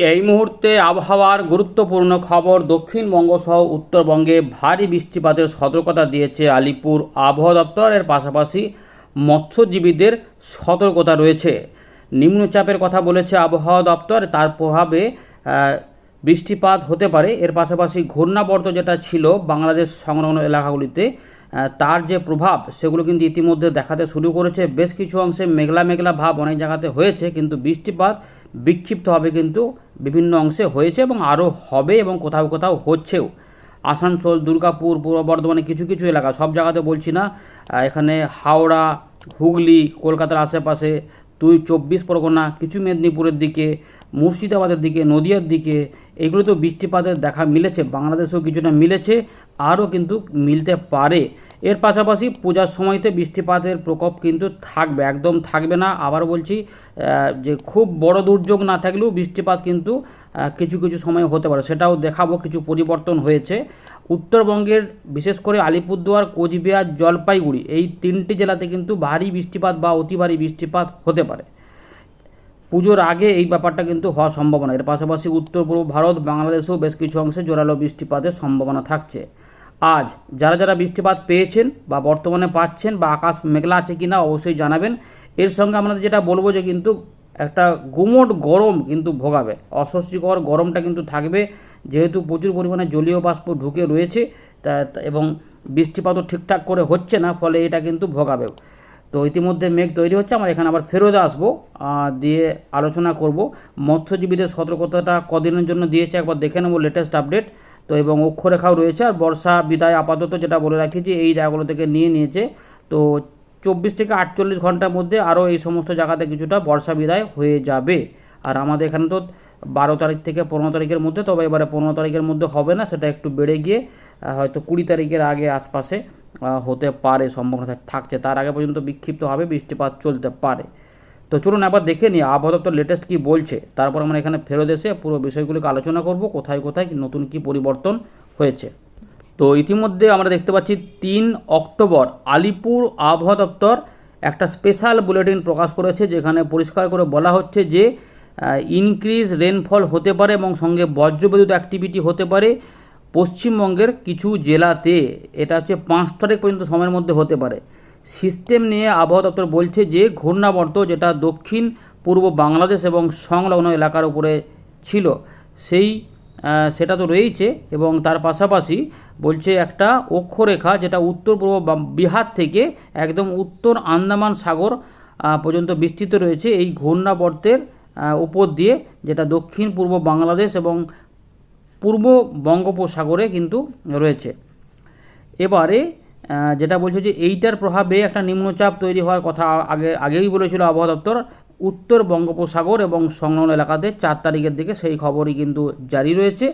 এই মুহূর্তে আবহাওয়ার গুরুত্বপূর্ণ খবর দক্ষিণবঙ্গ সহ উত্তরবঙ্গে ভারী বৃষ্টিপাতের সতর্কতা দিয়েছে আলিপুর আবহাওয়া দপ্তর। এর পাশাপাশি মৎস্যজীবীদের সতর্কতা রয়েছে। নিম্নচাপের কথা বলেছে আবহাওয়া দপ্তর। তার প্রভাবে বৃষ্টিপাত হতে পারে। এর পাশাপাশি ঘূর্ণাবর্ত যেটা ছিল বাংলাদেশ সংলগ্ন এলাকাগুলিতে তার যে প্রভাব, সেগুলো কিন্তু ইতিমধ্যে দেখাতে শুরু করেছে। বেশ কিছু অংশে মেঘলা মেঘলা ভাব অনেক জায়গাতে হয়েছে, কিন্তু বৃষ্টিপাত বিক্ষিপ্তভাবে কিন্তু বিভিন্ন অংশে হয়েছে এবং আরও হবে এবং কোথাও কোথাও হচ্ছেও। আসানসোল, দুর্গাপুর, পূর্ব বর্ধমানে কিছু কিছু এলাকা, সব জায়গাতে বলছি না এখানে হাওড়া, হুগলি, কলকাতার আশেপাশে দুই চব্বিশ পরগনা, কিছু মেদিনীপুরের দিকে, মুর্শিদাবাদের দিকে, নদিয়ার দিকে এগুলো তো বৃষ্টিপাতের দেখা মিলেছে, বাংলাদেশেও কিছুটা মিলেছে, আরও কিন্তু মিলতে পারে। এর পাশাপাশি পূজার সময়তে বৃষ্টিপাতের প্রকোপ কিন্তু থাকবে, একদম থাকবে না। আবার বলছি যে খুব বড় দুর্যোগ না থাকলেও বৃষ্টিপাত কিন্তু কিছু কিছু সময় হতে পারে। সেটাও দেখাবো, কিছু পরিবর্তন হয়েছে। উত্তরবঙ্গের বিশেষ করে আলিপুরদুয়ার, কোচবিহার, জলপাইগুড়ি এই তিনটি জেলাতে কিন্তু ভারী বৃষ্টিপাত বা অতি ভারী বৃষ্টিপাত হতে পারে। পুজোর আগে এই ব্যাপারটা কিন্তু হওয়ার সম্ভাবনা। এর পাশাপাশি উত্তর পূর্ব ভারত, বাংলাদেশেও বেশ কিছু অংশে জোরালো বৃষ্টিপাতের সম্ভাবনা থাকছে। আজ যারা যারা বৃষ্টিপাত পেয়েছেন বা বর্তমানে পাচ্ছেন বা আকাশ মেঘলা আছে কিনা অবশ্যই জানাবেন। এর সঙ্গে আপনাদের যেটা বলব যে কিন্তু একটা গুমোট গরম কিন্তু ভোগাবে। অস্বস্তিকর গরমটা কিন্তু থাকবে। যেহেতু প্রচুর পরিমাণে জলীয় বাষ্প ঢুকে রয়েছে, তা এবং বৃষ্টিপাতও ঠিকঠাক করে হচ্ছে না, ফলে এটা কিন্তু ভোগাবে তো ইতিমধ্যে মেঘ তৈরি হচ্ছে, আমরা এখানে আবার ফেরত আসব দিয়ে আলোচনা করব। মৎস্যজীবীদের সতর্কতাটা কদিনের জন্য দিয়েছে, একবার দেখে নেব লেটেস্ট আপডেট তো এবং অক্ষরেখাও রয়েছে আর বর্ষা বিদায় আপাতত যেটা বলে রাখি যে এই জায়গাগুলো থেকে নিয়ে নিয়েছে। তো চব্বিশ থেকে আটচল্লিশ ঘণ্টার মধ্যে আরও এই সমস্ত জায়গাতে কিছুটা বর্ষা বিদায় হয়ে যাবে। আর আমাদের এখানে তো বারো তারিখ থেকে পনেরো তারিখের মধ্যে, তবে এবারে পনেরো তারিখের মধ্যে হবে না, সেটা একটু বেড়ে গিয়ে হয়তো কুড়ি তারিখের আগে আশপাশে হতে পারে, সম্ভাবনা থাকছে। তার আগে পর্যন্ত বিক্ষিপ্তভাবে বৃষ্টিপাত চলতে পারে। তো চলুন আবার দেখে নিই আবহাওয়া দপ্তর লেটেস্ট কী বলছে। তারপর আমরা এখানে ফেরত এসে পুরো বিষয়গুলিকে আলোচনা করব, কোথায় কোথায় নতুন কী পরিবর্তন হয়েছে। তো ইতিমধ্যে আমরা দেখতে পাচ্ছি তিন অক্টোবর আলিপুর আবহাওয়া দপ্তর একটা স্পেশাল বুলেটিন প্রকাশ করেছে, যেখানে পরিষ্কার করে বলা হচ্ছে যে ইনক্রিজ রেনফল হতে পারে এবং সঙ্গে বজ্রবিদ্যুৎ অ্যাক্টিভিটি হতে পারে পশ্চিমবঙ্গের কিছু জেলাতে। এটা হচ্ছে পাঁচ তারিখ পর্যন্ত সময়ের মধ্যে হতে পারে। সিস্টেম নিয়ে আবহাওয়া দপ্তর বলছে যে, ঘূর্ণাবর্ত যেটা দক্ষিণ, পূর্ব বাংলাদেশ এবং সংলগ্ন এলাকার উপরে ছিল, সেই সেটা তো রয়েছে এবং তার পাশাপাশি বলছে একটা অক্ষরেখা যেটা উত্তর, পূর্ব বিহার থেকে একদম উত্তর আন্দামান সাগর পর্যন্ত বিস্তৃত রয়েছে এই ঘূর্ণাবর্তের উপর দিয়ে, যেটা দক্ষিণ, পূর্ব বাংলাদেশ এবং পূর্ব বঙ্গোপসাগরে কিন্তু রয়েছে। এবারে যেটা বলছে যে এইটার প্রভাবে একটা নিম্নচাপ তৈরি হওয়ার কথা আগে, আগেই বলেছিল আবহাওয়া দপ্তর। উত্তর বঙ্গোপসাগর এবং সংলগ্ন এলাকাতে চার তারিখের দিকে সেই খবরই কিন্তু জারি রয়েছে।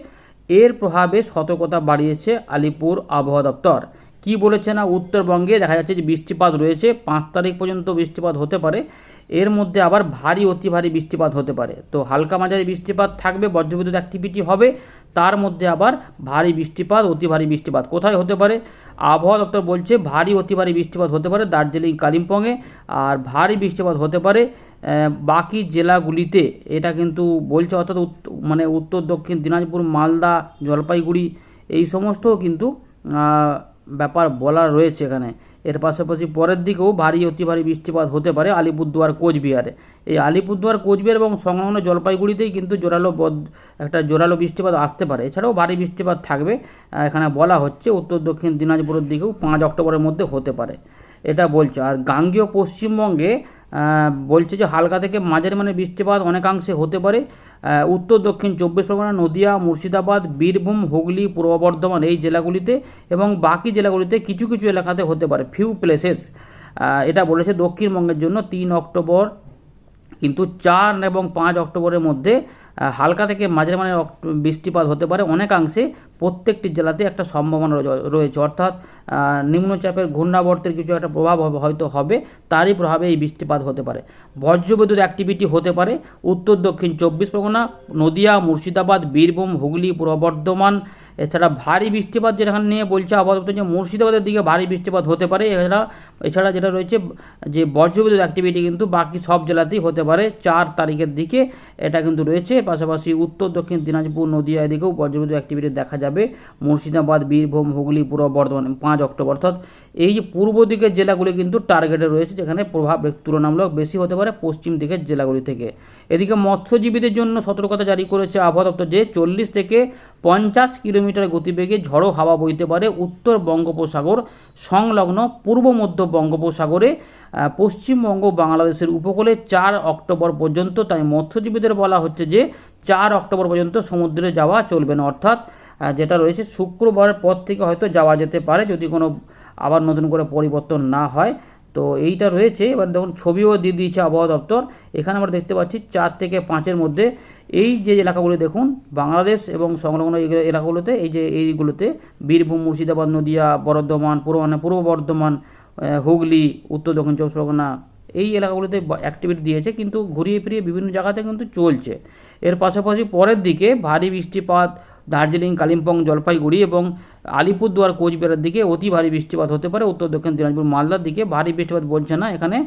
এর প্রভাবে সতর্কতা বাড়িয়েছে আলিপুর আবহাওয়া দপ্তর। কি বলেছে না উত্তরবঙ্গে? দেখা যাচ্ছে যে বৃষ্টিপাত রয়েছে। পাঁচ তারিখ পর্যন্ত বৃষ্টিপাত হতে পারে। এর মধ্যে আবার ভারী, অতি ভারী বৃষ্টিপাত হতে পারে। তো হালকা মাঝারি বৃষ্টিপাত থাকবে, বজ্রবিদ্যুৎ অ্যাক্টিভিটি হবে, তার মধ্যে আবার ভারী বৃষ্টিপাত, অতি ভারী বৃষ্টিপাত। কোথায় হতে পারে? আবহাওয়া দপ্তর বলছে ভারী, অতি ভারী বৃষ্টিপাত হতে পারে দার্জিলিং, কালিম্পংয়ে। আর ভারী বৃষ্টিপাত হতে পারে বাকি জেলাগুলিতে। এটা কিন্তু বলছে অর্থাৎ মানে উত্তর, দক্ষিণ, দিনাজপুর, মালদা, জলপাইগুড়ি, এই সমস্ত কিন্তু ব্যাপার বলা রয়েছে এখানে। এর পাশাপাশি পরের দিকেও ভারী, অতি ভারী বৃষ্টিপাত হতে পারে আলিপুরদুয়ার, কোচবিহারে। এই আলিপুরদুয়ার, কোচবিহার এবং সংলগ্ন জলপাইগুড়িতেই কিন্তু জোরালো বদ- একটা জোরালো বৃষ্টিপাত আসতে পারে। এছাড়াও ভারী বৃষ্টিপাত থাকবে এখানে বলা হচ্ছে উত্তর, দক্ষিণ দিনাজপুরের দিকেও পাঁচ অক্টোবরের মধ্যে হতে পারে। এটা বলছে, আর গাঙ্গীয় পশ্চিমবঙ্গে বলছে যে হালকা থেকে মাঝারি মানে বৃষ্টিপাত অনেকাংশে হতে পারে। উত্তর, দক্ষিণ, চব্বিশ পরগনা, নদিয়া, মুর্শিদাবাদ, বীরভূম, হুগলি, পূর্ব বর্ধমান এই জেলাগুলিতে এবং বাকি জেলাগুলিতে কিছু কিছু এলাকাতে হতে পারে ফিউ প্লেসেস এটা বলেছে দক্ষিণবঙ্গের জন্য তিন অক্টোবর, কিন্তু চার এবং পাঁচ অক্টোবরের মধ্যে হালকা থেকে মাঝে মাঝে বৃষ্টিপাত হতে পারে। অনেকাংশে প্রত্যেকটি জেলাতে একটা সম্ভাবনা রয়ে- রয়েছে। অর্থাৎ নিম্নচাপের ঘূর্ণাবর্তের কিছু একটা প্রভাব হয়তো হবে, তারই প্রভাবে এই বৃষ্টিপাত হতে পারে। বজ্রবিদ্যুৎ অ্যাক্টিভিটি হতে পারে। উত্তর দক্ষিণ চব্বিশ পরগনা, নদিয়া, মুর্শিদাবাদ, বীরভূম, হুগলি, পূর্ব বর্ধমান এছাড়া ভারী বৃষ্টিপাত যেখানে নিয়ে বলছে আপাতত যে মুর্শিদাবাদের দিকে ভারী বৃষ্টিপাত হতে পারে। এছাড়া এছাড়া যেটা রয়েছে, যে বজ্রবিদ্যুৎ অ্যাক্টিভিটি কিন্তু বাকি সব জেলাতেই হতে পারে। চার তারিখের দিকে এটা কিন্তু রয়েছে। পাশাপাশি উত্তর, দক্ষিণ, দিনাজপুর, নদীয়া এদিকেও বজ্রবিদ্যুৎ অ্যাক্টিভিটি দেখা যাবে। মুর্শিদাবাদ, বীরভূম, হুগলি, পূর্ব বর্ধমান, পাঁচ অক্টোবর। অর্থাৎ এই যে পূর্ব দিকের জেলাগুলি কিন্তু টার্গেটে রয়েছে, যেখানে প্রভাব তুলনামূলক বেশি হতে পারে পশ্চিম দিকের জেলাগুলি থেকে। এদিকে মৎস্যজীবীদের জন্য সতর্কতা জারি করেছে আবহাওয়া দপ্তর যে চল্লিশ থেকে পঞ্চাশ কিলোমিটার গতিবেগে ঝড়ো হাওয়া বইতে পারে উত্তর বঙ্গোপসাগর, সংলগ্ন পূর্ব মধ্য বঙ্গোপসাগরে পশ্চিমবঙ্গ বাংলাদেশের উপকূলে চার অক্টোবর পর্যন্ত। তাই মৎস্যজীবীদের বলা হচ্ছে যে চার অক্টোবর পর্যন্ত সমুদ্রে যাওয়া চলবে না। অর্থাৎ যেটা রয়েছে শুক্রবারের পর থেকে হয়তো যাওয়া যেতে পারে যদি কোনো আবার নতুন করে পরিবর্তন না হয়। তো এইটা রয়েছে। এবার দেখুন, ছবিও দিয়ে দিয়েছে আবহাওয়া দপ্তর। এখানে আমরা দেখতে পাচ্ছি চার থেকে পাঁচের মধ্যে এই যে এলাকাগুলি দেখুন, বাংলাদেশ এবং সংলগ্ন এলাকাগুলোতে, এই যে এইগুলোতে, বীরভূম, মুর্শিদাবাদ, নদিয়া, বর্ধমান, পূর্ব মানে পূর্ব বর্ধমান হুগলি, উত্তর দক্ষিণ চব্বিশ পরগনা, এই এলাকাগুলোতে অ্যাক্টিভিটি দিয়েছে, কিন্তু ঘুরিয়ে ফিরিয়ে বিভিন্ন জায়গাতে কিন্তু চলছে। এর পাশাপাশি পরের দিকে ভারী বৃষ্টিপাত, দার্জিলিং, কালিম্পং, জলপাইগুড়ি এবং আলিপুরদুয়ার কোচবিহারের দিকে অতি ভারী বৃষ্টিপাত হতে পারে, উত্তর দক্ষিণ দিনাজপুর মালদার দিকে ভারী বৃষ্টিপাত বলছে না, এখানে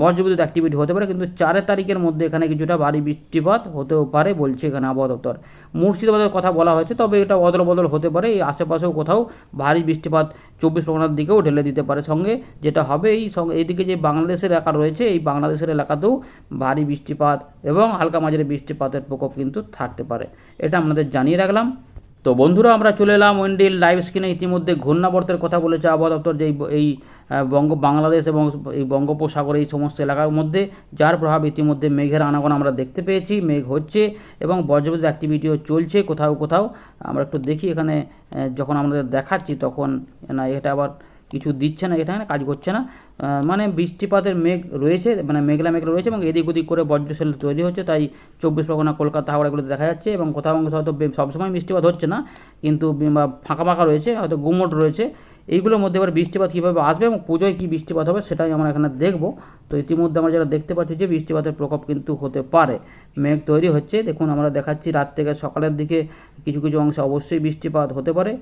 বজ্রবিদ্যুৎ অ্যাক্টিভিটি হতে পারে, কিন্তু চারের তারিখের মধ্যে এখানে কিছুটা ভারী বৃষ্টিপাত হতেও পারে বলছে এখানে আবহাওয়া দপ্তর। মুর্শিদাবাদের কথা বলা হয়েছে, তবে এটা অদল বদল হতে পারে, এই আশেপাশেও কোথাও ভারী বৃষ্টিপাত চব্বিশ পরগনার দিকেও ঢেলে দিতে পারে। সঙ্গে যেটা হবে, এই সঙ্গে, এইদিকে যে বাংলাদেশের এলাকা রয়েছে, এই বাংলাদেশের এলাকাতেও ভারী বৃষ্টিপাত এবং হালকা মাঝারি বৃষ্টিপাতের প্রকোপ কিন্তু থাকতে পারে। এটা আপনাদের জানিয়ে রাখলাম। তো বন্ধুরা, আমরা চলে এলাম ওয়েন্ডিল লাইভ স্ক্রিনে ইতিমধ্যে ঘূর্ণাবর্তের কথা বলেছে আবহাওয়া দপ্তর যে এই- বঙ্গ, বাংলাদেশ এবং এই বঙ্গোপসাগর এই সমস্ত এলাকার মধ্যে, যার প্রভাব ইতিমধ্যে মেঘের আনাগোনা আমরা দেখতে পেয়েছি, মেঘ হচ্ছে এবং বজ্রবিদ্যুৎ অ্যাক্টিভিটিও চলছে কোথাও কোথাও। আমরা একটু দেখি এখানে যখন আমাদের দেখাচ্ছি, তখন না, এটা আবার কিছু দিচ্ছে না এখানে কাজ করছে না। মানে বৃষ্টিপাতের মেঘ রয়েছে মানে মেঘলা মেঘলা রয়েছে এবং এদিক ওদিক করে বজ্রশীল তৈরি হচ্ছে, তাই চব্বিশ পরগনা, কলকাতা হাওড়া এগুলো দেখা যাচ্ছে এবং কোথাও অংশ হয়তো সবসময় বৃষ্টিপাত হচ্ছে না, কিন্তু ফাঁকা ফাঁকা রয়েছে, হয়তো গুমট রয়েছে। এইগুলোর মধ্যে এবার বৃষ্টিপাত কীভাবে আসবে এবং পুজোয় কী বৃষ্টিপাত হবে সেটাই আমরা এখানে দেখব। তো ইতিমধ্যে আমরা যেটা দেখতে পাচ্ছি যে বৃষ্টিপাতের প্রকোপ কিন্তু হতে পারে, মেঘ তৈরি হচ্ছে, দেখুন আমরা দেখাচ্ছি রাত থেকে সকালের দিকে কিছু কিছু অংশে অবশ্যই বৃষ্টিপাত হতে পারে।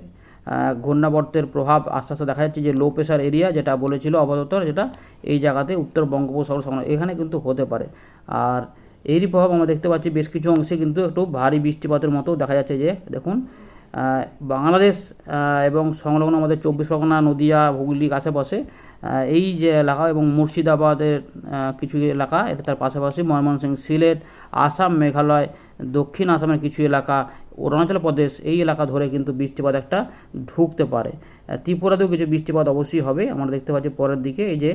ঘূর্ণাবর্তের প্রভাব আস্তে আস্তে দেখা যাচ্ছে যে লো প্রেশার এরিয়া যেটা বলেছিল আবহাওয়া যেটা এই জায়গাতে উত্তর বঙ্গোপসাগর সংলগ্ন এখানে কিন্তু হতে পারে। আর এরই প্রভাব আমরা দেখতে পাচ্ছি বেশ কিছু অংশে কিন্তু একটু ভারী বৃষ্টিপাতের মতো দেখা যাচ্ছে যে, দেখুন বাংলাদেশ এবং সংলগ্ন আমাদের চব্বিশ পরগনা, নদিয়া, হুগলি আশেপাশে এই যে এলাকা এবং মুর্শিদাবাদের কিছু এলাকা, এটা তার পাশাপাশি ময়মনসিংহ, সিলেট, আসাম, মেঘালয়, দক্ষিণ আসামের কিছু এলাকা অরুণাচল প্রদেশ এই এলাকা ধরে কিন্তু বৃষ্টিপাত একটা ঢুকতে পারে। ত্রিপুরাতেও কিছু বৃষ্টিপাত অবশ্যই হবে। আমরা দেখতে পাচ্ছি পরের দিকে এই যে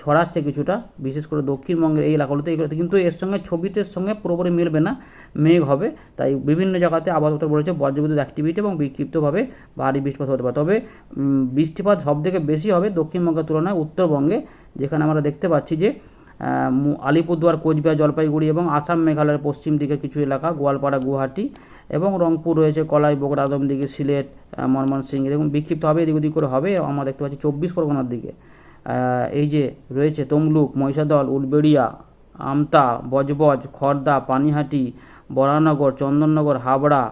ছড়াচ্ছে কিছুটা, বিশেষ করে দক্ষিণবঙ্গের এই এলাকাগুলোতে। এইগুলোতে কিন্তু এর সঙ্গে, ছবিতে সঙ্গে পুরোপুরি মিলবে না, মেঘ হবে। তাই বিভিন্ন জায়গাতে দপ্তর বলেছে বজ্রবিদ্যুৎ অ্যাক্টিভিটি এবং বিক্ষিপ্তভাবে ভারী বৃষ্টিপাত হতে পারে। তবে বৃষ্টিপাত সব থেকে বেশি হবে দক্ষিণবঙ্গের তুলনায় উত্তরবঙ্গে, যেখানে আমরা দেখতে পাচ্ছি যে আলিপুরদুয়ার, কোচবিহার, জলপাইগুড়ি এবং আসাম, মেঘালয়ের পশ্চিম দিকের কিছু এলাকা, গোয়ালপাড়া, গুয়াহাটি এবং রংপুর রয়েছে, কলাই, বগুড়া আদমদিঘি সিলেট ময়মনসিংহ দেখুন, বিক্ষিপ্ত হবে, এদিক ওদিক করে হবে। আমরা দেখতে পাচ্ছি চব্বিশ পরগনার দিকে। এই যে রয়েছে তমলুক, মহিষাদল, উলবেড়িয়া, আমতা, বজবজ, খর্দা, পানিহাটি, বরানগর, চন্দননগর, হাবড়া,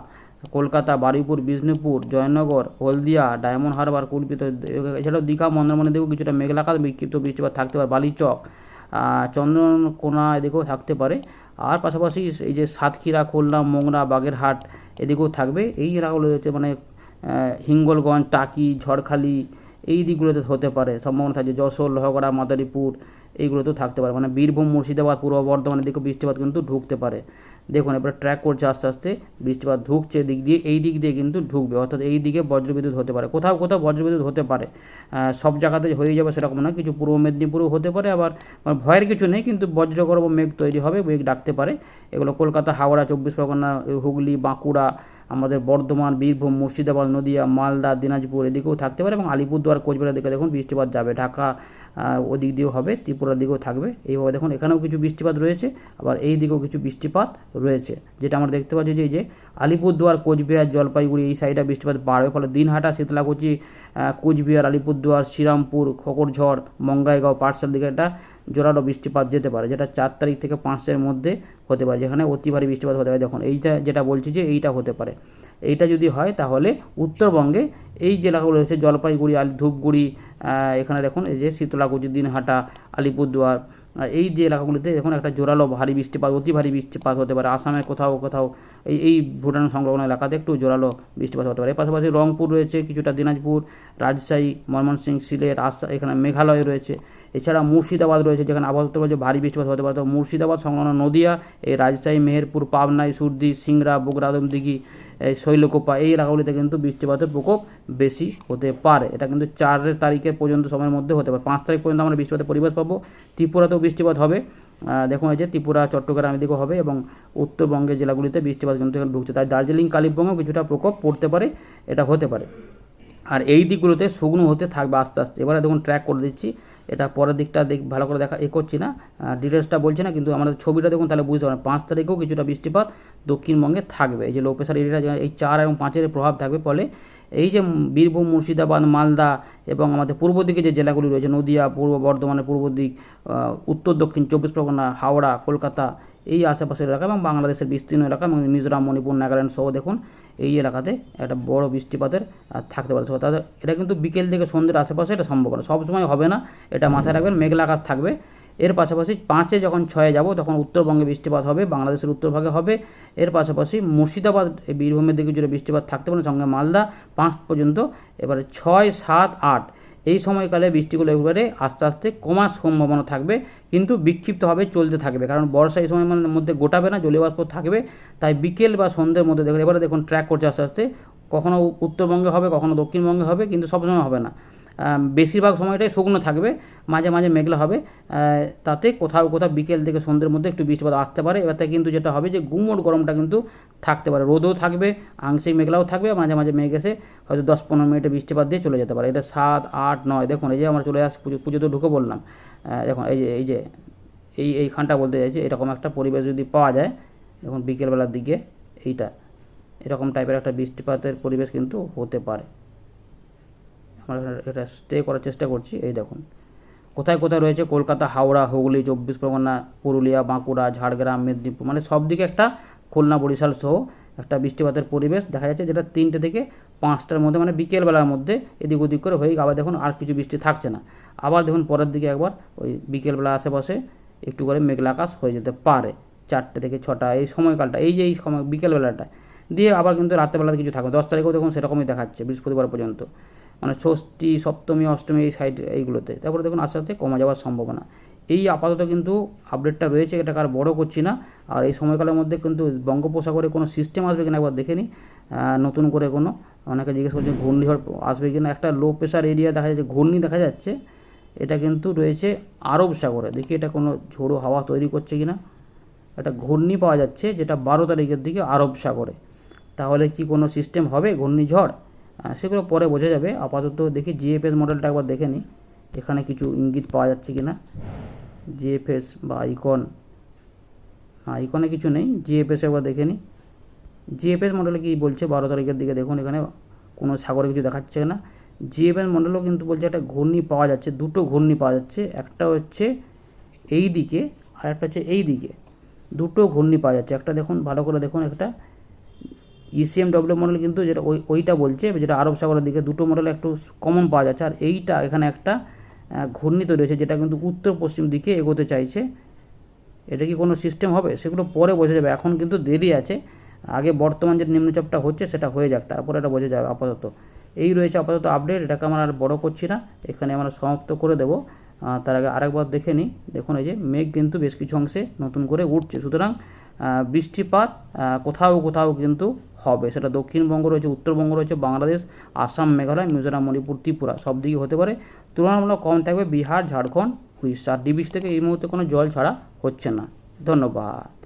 কলকাতা, বারুইপুর, বিষ্ণুপুর, জয়নগর, হলদিয়া, ডায়মন্ড হারবার, কুলপিত, এছাড়াও দীঘা, মন্দারমণি দিকেও কিছুটা মেঘলাকা বিক্ষিপ্ত বৃষ্টিপাত থাকতে পারে, বালিচক আহ, চন্দনকোনা এদিকেও থাকতে পারে। আর পাশাপাশি এই যে সাতক্ষীরা খুলনা মোংরা বাগেরহাট এদিকেও থাকবে। এই এলাকাগুলো হচ্ছে মানে হিঙ্গলগঞ্জ টাকি ঝড়খালি এই দিকগুলোতে হতে পারে। সম্ভাবনা থাকছে যশোর লোহগড়া মাদারীপুর এইগুলোতেও থাকতে পারে। মানে বীরভূম মুর্শিদাবাদ পূর্ব বর্ধমানের দিকে বৃষ্টিপাত কিন্তু ঢুকতে পারে। দেখুন, এবার ট্র্যাক করছে আস্তে আস্তে বৃষ্টিপাত ঢুকছে দিক দিয়ে, এই দিক দিয়ে কিন্তু ঢুকবে, অর্থাৎ এই দিকে বজ্রবিদ্যুৎ হতে পারে। কোথাও কোথাও বজ্রবিদ্যুৎ হতে পারে। সব জায়গাতে হয়ে যাবে সেরকম না, কিছু পূর্ব মেদিনীপুরেও হতে পারে, আবার মানে ভয়ের কিছু নেই, কিন্তু বজ্রগর্ভ মেঘ তৈরি হবে, মেঘ ডাকতে পারে। এগুলো কলকাতা, হাওড়া, চব্বিশ পরগনা, হুগলি, বাঁকুড়া আমাদের বর্ধমান, বীরভূম, মুর্শিদাবাদ, নদিয়া, মালদা, দিনাজপুর এদিকেও থাকতে পারে এবং আলিপুরদুয়ার, কোচবিহার দিকে দেখুন বৃষ্টিপাত যাবে। ঢাকা ওদিক দিয়েও হবে, ত্রিপুরার দিকেও থাকবে। এইভাবে দেখুন এখানেও কিছু বৃষ্টিপাত রয়েছে, আবার এই দিকেও কিছু বৃষ্টিপাত রয়েছে। যেটা আমরা দেখতে পাচ্ছি যে যে আলিপুরদুয়ার, কোচবিহার, জলপাইগুড়ি এই সাইডে বৃষ্টিপাত বাড়বে, ফলে দিনহাটা, শীতলাকুচি কোচবিহার, আলিপুরদুয়ার, শ্রীরামপুর, খোকরঝড়, মঙ্গাইগাঁও, পাঠশাল দিকে একটা জোরালো বৃষ্টিপাত যেতে পারে, যেটা চার তারিখ থেকে পাঁচের মধ্যে হতে পারে, যেখানে অতি ভারী বৃষ্টিপাত হতে পারে। দেখুন, এইটা যেটা বলছি যে এইটা হতে পারে। এইটা যদি হয়, তাহলে উত্তরবঙ্গে এই জেলাগুলো রয়েছে, জলপাইগুড়ি, আলি, ধূপগুড়ি এখানে দেখুন, এই যে শীতলাকুচি, দিনহাটা, আলিপুরদুয়ার এই যে এলাকাগুলিতে দেখুন একটা জোরালো ভারী বৃষ্টিপাত, অতি ভারী বৃষ্টিপাত হতে পারে। আসামের কোথাও কোথাও এই এই ভুটান সংলগ্ন এলাকাতে একটু জোরালো বৃষ্টিপাত হতে পারে। এর পাশাপাশি রংপুর রয়েছে, কিছুটা দিনাজপুর, রাজশাহী, ময়মনসিংহ, সিলেট আসাম এখানে মেঘালয় রয়েছে। এছাড়া মুর্শিদাবাদ রয়েছে, যেখানে আবহাওয়া যে ভারী বৃষ্টিপাত হতে পারে। তো মুর্শিদাবাদ, সংলগ্ন নদিয়া, এই রাজশাহী, মেহেরপুর পাবনাই সুরদি, সিংড়া, বগুড়া আদমদিঘি এই শৈলকোপা, এই এলাকাগুলিতে কিন্তু বৃষ্টিপাতের প্রকোপ বেশি হতে পারে। এটা কিন্তু চার তারিখের পর্যন্ত সময়ের মধ্যে হতে পারে। পাঁচ তারিখ পর্যন্ত আমরা বৃষ্টিপাতের পরিবেশ পাবো। ত্রিপুরাতেও বৃষ্টিপাত হবে। দেখুন এই যে ত্রিপুরা, চট্টগ্রাম এদিকেও হবে এবং উত্তরবঙ্গের জেলাগুলিতে বৃষ্টিপাত কিন্তু এখানে ঢুকছে। তাই দার্জিলিং, কালিম্পংয়েও কিছুটা প্রকোপ পড়তে পারে, এটা হতে পারে। আর এই দিকগুলোতে শুকনো হতে থাকবে আস্তে আস্তে। এবারে দেখুন ট্র্যাক করে দিচ্ছি। এটা পরের দিকটা দেখ, ভালো করে দেখা, এ করছি না। ডিটেলসটা বলছি না, কিন্তু আমাদের ছবিটা দেখুন, তাহলে বুঝতে পারেন পাঁচ তারিখেও কিছুটা বৃষ্টিপাত দক্ষিণবঙ্গে থাকবে। এই যে লো প্রেশার এরিয়াটা এই চার এবং পাঁচের প্রভাব থাকবে, ফলে এই যে বীরভূম, মুর্শিদাবাদ, মালদা এবং আমাদের পূর্ব দিকে যে জেলাগুলি রয়েছে, নদিয়া, পূর্ব বর্ধমানের পূর্ব দিক উত্তর, দক্ষিণ, চব্বিশ পরগনা, হাওড়া, কলকাতা, এই আশেপাশের এলাকা এবং বাংলাদেশের বিস্তীর্ণ এলাকা এবং মিজোরাম, মণিপুর, নাগাল্যান্ড সহ দেখুন এই এলাকাতে একটা বড় বৃষ্টিপাতের থাকতে পারে। এটা কিন্তু বিকেল থেকে সন্ধ্যের আশেপাশে এটা সম্ভব সম্ভাবনা সবসময় হবে না, এটা মাথায় রাখবেন, মেঘলা আকাশ থাকবে। এর পাশাপাশি পাঁচে যখন ছয়ে যাব, তখন উত্তরবঙ্গে বৃষ্টিপাত হবে, বাংলাদেশের উত্তরভাগে হবে। এর পাশাপাশি মুর্শিদাবাদ বীরভূমের দিকে জুড়ে বৃষ্টিপাত থাকতে পারে, সঙ্গে মালদা, পাঁচ পর্যন্ত, এবারে ছয়, সাত, আট এই সময়কালে বৃষ্টিগুলো একবারে আস্তে আস্তে কমার সম্ভাবনা থাকবে, কিন্তু বিক্ষিপ্তভাবে চলতে থাকবে। কারণ বর্ষা এই সময়ের মধ্যে গোটাবে না জলীয়বাষ্প থাকবে। তাই বিকেল বা সন্ধ্যের মধ্যে দেখুন, এবারে দেখুন ট্র্যাক করছে আস্তে আস্তে। কখনও উত্তরবঙ্গে হবে কখনও দক্ষিণবঙ্গে হবে, কিন্তু সবসময় হবে না। বেশিরভাগ সময়টাই শুকনো থাকবে, মাঝে মাঝে মেঘলা হবে তাতে কোথাও কোথাও বিকেল থেকে সন্ধ্যের মধ্যে একটু বৃষ্টিপাত আসতে পারে। এবার কিন্তু যেটা হবে যে গুমোট গরমটা কিন্তু থাকতে পারে। রোদও থাকবে, আংশিক মেঘলাও থাকবে, মাঝে মাঝে মেঘ এসে হয়তো দশ পনেরো মিনিটে বৃষ্টিপাত দিয়ে চলে যেতে পারে। এটা সাত, আট, নয়, দেখুন এই যে আমরা চলে আসছি, পুজো, পুজোতে ঢুকে বললাম দেখুন এই যে এই যে, এই, এইখানটা বলতে চাইছি, এরকম একটা পরিবেশ যদি পাওয়া যায়, দেখুন বিকেলবেলার দিকে এইটা, এরকম টাইপের একটা বৃষ্টিপাতের পরিবেশ কিন্তু হতে পারে। এটা স্টে করার চেষ্টা করছি। এই দেখুন। কোথায় কোথায় রয়েছে? কলকাতা, হাওড়া, হুগলি, চব্বিশ পরগনা, পুরুলিয়া, বাঁকুড়া, ঝাড়গ্রাম, মেদিনীপুর। মানে সব দিকে একটা খুলনা বরিশাল সহ একটা বৃষ্টিপাতের পরিবেশ দেখা যাচ্ছে, যেটা তিনটে থেকে পাঁচটার মধ্যে মানে বিকেলবেলার মধ্যে এদিক ওদিক করে হয়ে আবার দেখুন, আর কিছু বৃষ্টি থাকছে না। আবার দেখুন, পরের দিকে একবার ওই বিকেলবেলা আশেপাশে একটু করে মেঘলা আকাশ হয়ে যেতে পারে। চারটে থেকে ছটা, এই সময়কালটা, এই যে এই সময়, বিকেলবেলাটা। দিয়ে আবার কিন্তু রাত্রেবেলাতে কিছু থাকবে দশ তারিখেও দেখুন, সেরকমই দেখাচ্ছে বৃহস্পতিবার পর্যন্ত। মানে ষষ্ঠী, সপ্তমী, অষ্টমী এই সাইড এইগুলোতে। তারপরে দেখুন আস্তে আস্তে কমে যাওয়ার সম্ভাবনা। এই আপাতত কিন্তু আপডেটটা রয়েছে, এটাকে আর বড় করছি না। আর এই সময়কালের মধ্যে কিন্তু বঙ্গোপসাগরে কোনো সিস্টেম আসবে কিনা একবার দেখে নিই। নতুন করে কোনো। অনেকে জিজ্ঞেস করছে ঘূর্ণিঝড় আসবে কিনা। একটা লো প্রেশার এরিয়া দেখা যাচ্ছে, ঘূর্ণি দেখা যাচ্ছে। এটা কিন্তু রয়েছে আরব সাগরে। দেখি এটা কোনো ঝোড়ো হাওয়া তৈরি করছে কিনা। একটা ঘূর্ণি পাওয়া যাচ্ছে, যেটা বারো তারিখের দিকে আরব সাগরে। তাহলে কি কোনো সিস্টেম হবে ঘূর্ণিঝড়? সেগুলো পরে বোঝা যাবে। আপাতত দেখি জিএফএস মডেলটা একবার দেখে নিই এখানে কিছু ইঙ্গিত পাওয়া যাচ্ছে কি না জিএফএস বা আইকন আইকনে কিছু নেই। জিএফএস একবার দেখে নিই জিএফএস মডেলে কি বলছে? বারো তারিখের দিকে দেখুন, এখানে কোনো সাগরে কিছু দেখাচ্ছে না জিএফএস মডেলও কিন্তু বলছে একটা ঘূর্ণি পাওয়া যাচ্ছে, দুটো ঘূর্ণি পাওয়া যাচ্ছে। একটা হচ্ছে এই দিকে আর একটা হচ্ছে এই দিকে দুটো ঘূর্ণি পাওয়া যাচ্ছে। একটা দেখুন, ভালো করে দেখুন একটা। ইসিএম ডব্লিউ মডেল কিন্তু যেটা ওই, ওইটা বলছে, যেটা আরব সাগরের দিকে দুটো মডেল একটু কমন পাওয়া যাচ্ছে। আর এইটা এখানে একটা ঘূর্ণি তৈরি হয়েছে যেটা কিন্তু উত্তর পশ্চিম দিকে এগোতে চাইছে। এটা কি কোনো সিস্টেম হবে? সেগুলো পরে বোঝা যাবে। এখন কিন্তু দেরি আছে। আগে বর্তমান যে নিম্নচাপটা হচ্ছে, সেটা হয়ে যাক। তারপরে এটা বোঝা যাবে আপাতত। এই রয়েছে আপাতত আপডেট এটাকে আমরা আর বড় করছি না। এখানে আমরা সমাপ্ত করে দেব। তার আগে আরেকবার দেখে নিই। দেখুন এই যে, মেঘ কিন্তু বেশ কিছু অংশে নতুন করে উঠছে। সুতরাং বৃষ্টিপাত কোথাও কোথাও কিন্তু হবে। সেটা দক্ষিণবঙ্গ রয়েছে উত্তরবঙ্গ রয়েছে, বাংলাদেশ, আসাম, মেঘালয়, মিজোরাম, মণিপুর, ত্রিপুরা, সব দিকে হতে পারে। তুলনামূলক কম থাকবে বিহার, ঝাড়খণ্ড, উড়িষ্যা। ডিবিস থেকে এই মুহূর্তে কোনো জল ছাড়া হচ্ছে না। ধন্যবাদ।